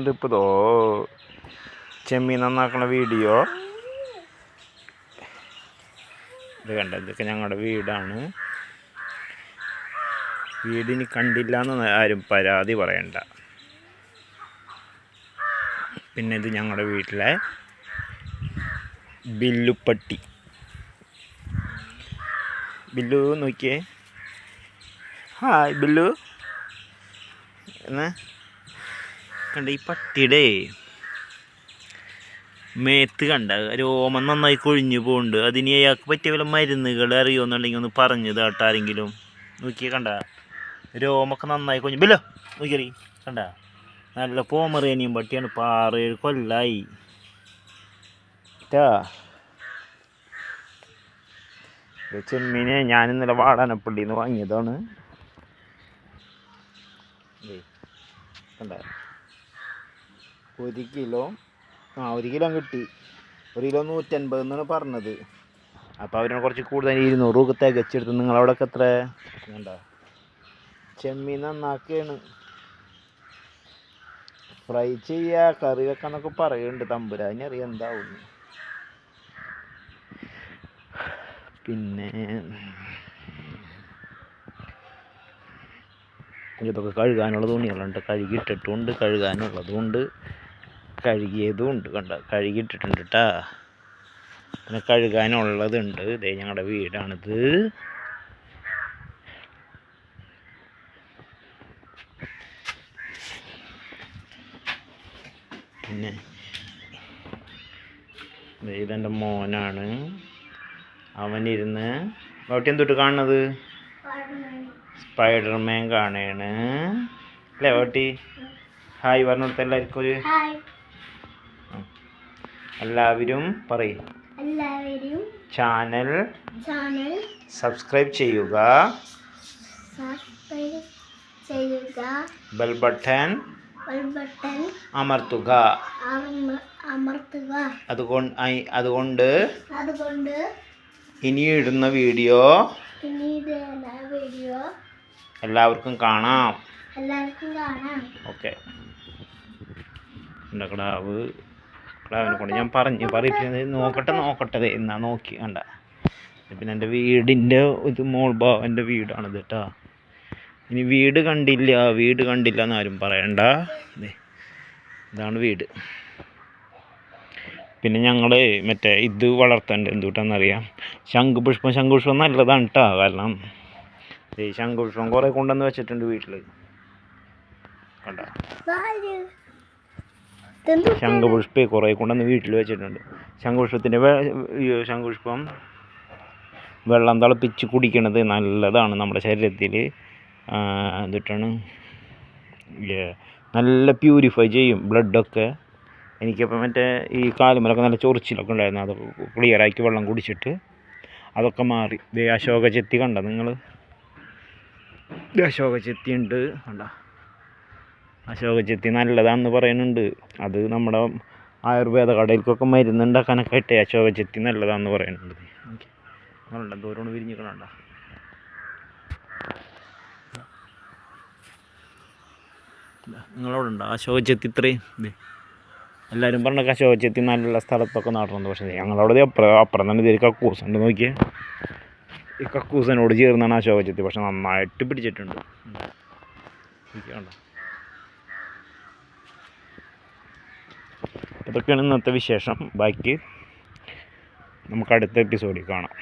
ഇതിപ്പോൾ ഇതോ ചെമ്മീൻ നന്നാക്കണ വീഡിയോ. ഇത് കണ്ട ഇതൊക്കെ ഞങ്ങളുടെ വീടാണ്. വീടിന് കണ്ടില്ല എന്ന് ആരും പരാതി പറയണ്ട. പിന്നെ ഇത് ഞങ്ങളുടെ വീട്ടിലെ ബില്ലുപ്പട്ടി. ബില്ലു നോക്കിയേ. ഹായ് ബില്ലു. എന്നാ? കണ്ട ഈ പട്ടിയുടെ മേത്ത് കണ്ട രോമം നന്നായി കൊഴിഞ്ഞു പോകുന്നുണ്ട് അതിന് അയാൾക്ക് പറ്റിയ വല്ല മരുന്നുകൾ അറിയുമെന്നുണ്ടെങ്കിൽ ഒന്ന് പറഞ്ഞു കേട്ടോ ആരെങ്കിലും. നോക്കിയേ കണ്ട. രോമൊക്കെ നന്നായി കൊഴിഞ്ഞു. ബില്ലോ നോക്കിയറി കണ്ട? നല്ല പോമറേനിയും പട്ടിയാണ്. പാറേഴ് കൊല്ലായി. ചെമ്മീനെ ഞാൻ ഇന്നലെ വാടാനപ്പള്ളിയിൽ നിന്ന് വാങ്ങിയതാണ്. കണ്ട? ഒരു കിലോ ആ ഒരു കിലോ കിട്ടി. ഒരു കിലോ നൂറ്റൻപത് എന്നാണ് പറഞ്ഞത്. അപ്പോൾ അവരിനെ കുറച്ച് കൂടുതൽ ഇരുന്നൂറ് രൂപ തികച്ചെടുത്ത് നിങ്ങളവിടെയൊക്കെ എത്ര? വേണ്ട ചെമ്മീൻ നന്നാക്കുകയാണ് ഫ്രൈ ചെയ്യുക കറി വെക്കാന്നൊക്കെ പറയുന്നുണ്ട് തമ്പുരാനി അറിയാം എന്താവും. പിന്നെ ഇതൊക്കെ കഴുകാനുള്ള തുണികളുണ്ട് കഴുകിയിട്ടിട്ടുണ്ട് കഴുകാനുള്ളതുകൊണ്ട് കഴുകിയതും ഉണ്ട് കണ്ട? കഴുകിയിട്ടിട്ടുണ്ട് കേട്ടാ പിന്നെ കഴുകാനുള്ളതുണ്ട്. ഇതേ ഞങ്ങളുടെ വീടാണിത്. പിന്നെ ഇതെന്റെ മോനാണ്. അവനിരുന്ന് അവിടെ എന്തൊട്ട് കാണുന്നത് സ്പൈഡർമാൻ കാണുകയാണ് അല്ലേ ഓട്ടി ഹായ് പറഞ്ഞിടത്ത് എല്ലാവർക്കും ഒരു എല്ലാവരും പറയും. എല്ലാവരും ചാനൽ ചാനൽ സബ്സ്ക്രൈബ് ചെയ്യുക. സബ്സ്ക്രൈബ് ചെയ്യുക. ബെൽ ബട്ടൺ ബെൽ ബട്ടൺ അമർത്തുക. അമർത്തുക. അതുകൊണ്ട് അതുകൊണ്ട് അതുകൊണ്ട് ഇനി ഇടുന്ന വീഡിയോ ഇനി എല്ലാ വീഡിയോ എല്ലാവർക്കും കാണാം. എല്ലാവർക്കും കാണാം. ഓക്കെ. എന്റെ കിടാവ് കൊണ്ട് ഞാൻ പറഞ്ഞു പറയിപ്പിച്ചത് നോക്കട്ടെ നോക്കട്ടെ എന്നാ നോക്കി കണ്ട. പിന്നെ എന്റെ വീടിന്റെ ഇത് മോൾ ഭാവന്റെ വീടാണിത് കേട്ടോ ഇനി വീട് കണ്ടില്ല വീട് കണ്ടില്ല എന്നാരും പറയണ്ട. ഇതാണ് വീട്. പിന്നെ ഞങ്ങൾ മറ്റേ ഇത് വളർത്തേണ്ടത് എന്തുട്ടാന്നറിയാം? ശംഖുപുഷ്പം. ശംഖുപുഷ്പം നല്ലതാണ് കേട്ടോ കാരണം ശംഖുപുഷ്പം കുറേ കൊണ്ടുവന്ന് വെച്ചിട്ടുണ്ട് വീട്ടിൽ കണ്ട. ശംഖുപുഷ്പേ കുറേ കൊണ്ടുവന്ന് വീട്ടിൽ വെച്ചിട്ടുണ്ട്. ശംഖുപുഷ്പത്തിന്റെ ശംഖുപുഷ്പം വെള്ളം തിളപ്പിച്ച് കുടിക്കണത് നല്ലതാണ് നമ്മുടെ ശരീരത്തിൽ. എന്നിട്ടാണ് നല്ല പ്യൂരിഫൈ ചെയ്യും ബ്ലഡൊക്കെ. എനിക്കിപ്പോൾ മറ്റേ ഈ കാലുമലൊക്കെ നല്ല ചൊറിച്ചിലൊക്കെ ഉണ്ടായിരുന്നു. അതൊക്കെ ക്ലിയറാക്കി വെള്ളം കുടിച്ചിട്ട് അതൊക്കെ മാറി. ദേ അശോക ചെത്തി കണ്ട നിങ്ങൾ? അശോക ചെത്തി ഉണ്ട് കണ്ട? അശോക ചെത്തി നല്ലതാണെന്ന് പറയുന്നുണ്ട്. അത് നമ്മുടെ ആയുർവേദ കടയിൽക്കൊക്കെ മരുന്നുണ്ടാക്കാനൊക്കെ ആയിട്ട് അശോക ചെത്തി നല്ലതാണെന്ന് പറയുന്നുണ്ട്. നിങ്ങളുണ്ട് ദൂരോണ് വിരിഞ്ഞിക്കണണ്ട നിങ്ങളവിടെ ഉണ്ടോ? അശോക ചെത്തി ഇത്രയും? ഇത് എല്ലാവരും പറഞ്ഞ അശോക ചെത്തി നല്ല സ്ഥലത്തൊക്കെ നടന്നുണ്ട് പക്ഷേ ഞങ്ങളവിടെ അപ്പുറം അപ്പുറം തന്നെ ഇതൊരു കക്കൂസ് ഉണ്ട് നോക്കിയേ. ഈ കക്കൂസിനോട് ചേർന്നാണ് അശോക ചെത്തി പക്ഷെ നന്നായിട്ട് പിടിച്ചിട്ടുണ്ട്. കണ്ടോ? ഇതൊക്കെയാണ് ഇന്നത്തെ വിശേഷം. ബാക്കി നമുക്ക് അടുത്ത എപ്പിസോഡിൽ കാണാം.